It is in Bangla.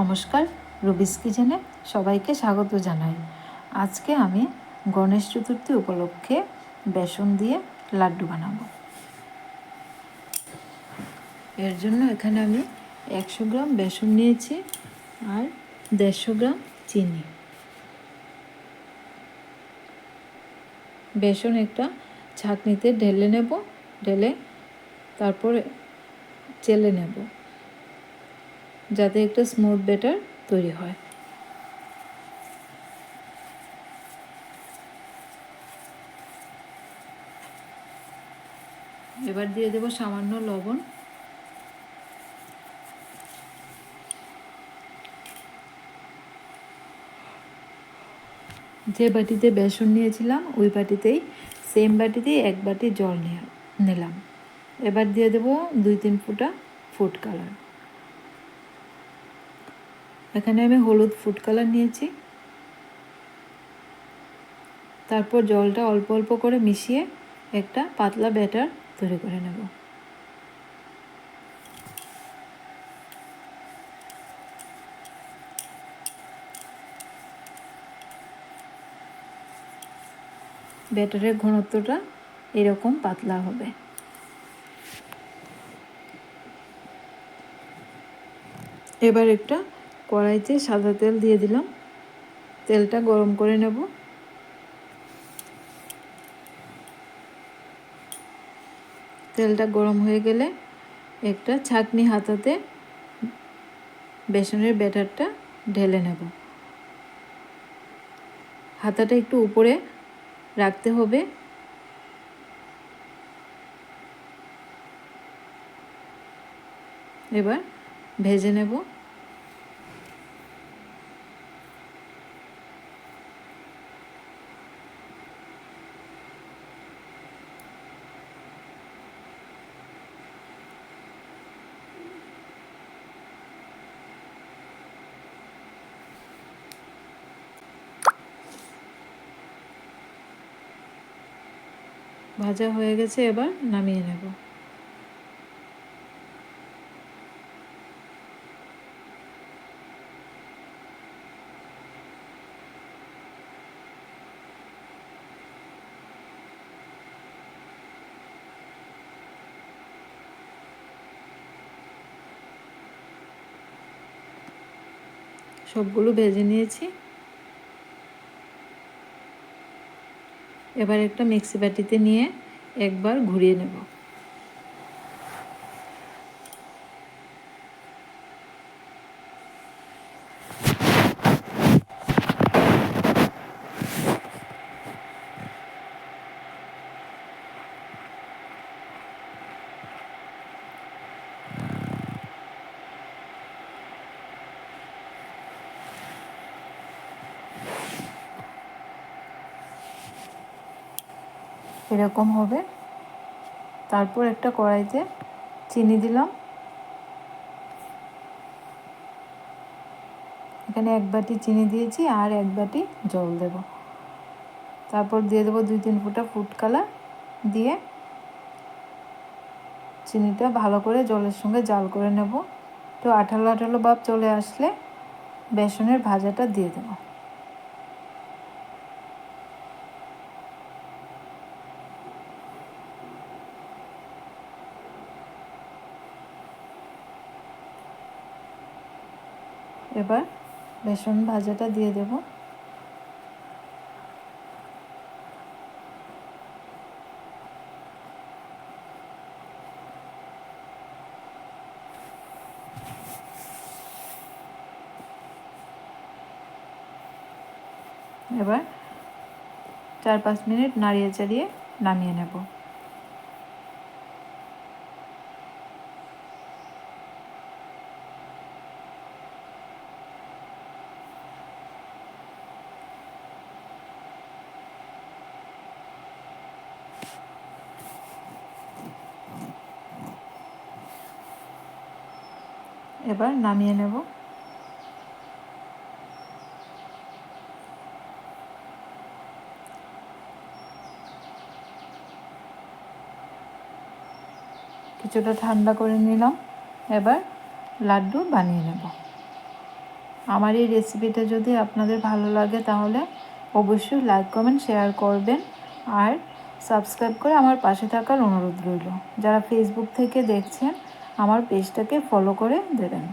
নমস্কার, রবিস কিচেনে সবাইকে স্বাগত জানাই। আজকে আমি গণেশ চতুর্থী উপলক্ষে বেসন দিয়ে লাড্ডু বানাবো। এর জন্য এখানে আমি একশো গ্রাম বেসন নিয়েছি আর দেড়শো গ্রাম চিনি। বেসন একটা ছাঁকনিতে ঢেলে নেব, ঢেলে তারপরে চেলে নেব। যাতে একটা স্মুথ ব্যাটার তৈরি হয়। এবার দিয়ে দেব সামান্য লবণ। যে বাটিতে বেসন নিয়েছিলাম, ওই বাটিতেই সেম বাটিতেই এক বাটি জল নিয়ে নিলাম। এবার দিয়ে দেবো দুই তিন ফুটা ফুড কালার এখানে আমি হলুদ ফুড কালার নিয়েছি। তারপর জলটা অল্প অল্প করে মিশিয়ে একটা পাতলা ব্যাটার তৈরি করে নেব। ব্যাটারের ঘনত্বটা এরকম পাতলা হবে। এবার একটা কড়াইতে সাদা তেল দিয়ে দিলাম। তেলটা গরম করে নেব। তেলটা গরম হয়ে গেলে একটা ছাকনি হাতাতে বেসনের ব্যাটারটা ঢেলে নেব। হাতাটা একটু উপরে রাখতে হবে। এবার ভেজে নেব। ভাজা হয়ে গেছে এবার নামিয়ে নেব। সবগুলো ভেজে নিয়েছি। এবার একটা মিক্সি বাটিতে নিয়ে একবার ঘুরিয়ে নেব। এরকম হবে। তারপর একটা কড়াইতে চিনি দিলাম। এখানে এক বাটি চিনি দিয়েছি আর এক বাটি জল দেব। তারপর দিয়ে দেবো দুই তিন ফুটা ফুড কালার দিয়ে চিনিটা ভালো করে জলের সঙ্গে জাল করে নেব। তো আঠালো আঠালো ভাব চলে আসলে বেসনের ভাজাটা দিয়ে দেবো। এবার বেসন ভাজাটা দিয়ে দেব। এবার চার পাঁচ মিনিট নাড়িয়ে চাড়িয়ে নামিয়ে নেব। এবার নামিয়ে নেব। কিছুটা ঠান্ডা করে নিলাম। এবার লাড্ডু বানিয়ে নেব। আমার এই রেসিপিটা যদি আপনাদের ভালো লাগে তাহলে অবশ্যই লাইক, কমেন্ট, শেয়ার করবেন আর সাবস্ক্রাইব করে আমার পাশে থাকার অনুরোধ রইল। যারা ফেসবুক থেকে দেখছেন আমার পেজটাকে ফলো করে দেবেন।